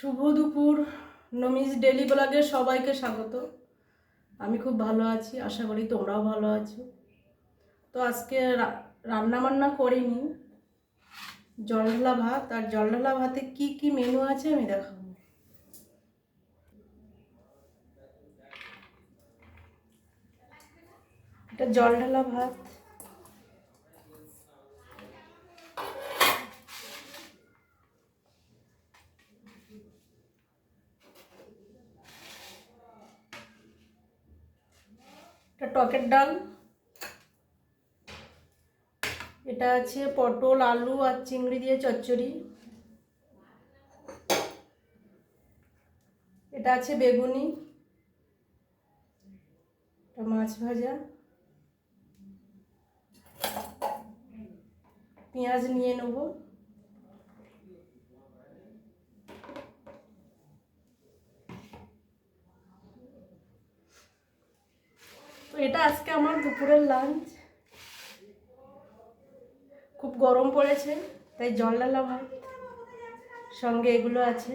শুভ দুপুর, নমিজ ডেলি ব্লগে সবাইকে স্বাগত। আমি খুব ভালো আছি, আশা করি তোমরাও ভালো আছো। তো আজকে রান্না বান্না করিনি। জল ঢালা ভাত, আর জল ঢালা ভাতে কি কি মেনু আছে আমি দেখাবো। এটা জল ঢালা ভাত। টকের ডাল। এটা আছে পটল, আলু আর চিংড়ি দিয়ে চচ্চড়ি। এটা আছে বেগুনি। এটা মাছ ভাজা। পেঁয়াজ নিয়ে নেব। এটা আজকে আমার দুপুরের লাঞ্চ খুব গরম পড়েছে, তাই জল ডালা ভাত, সঙ্গে এগুলো আছে।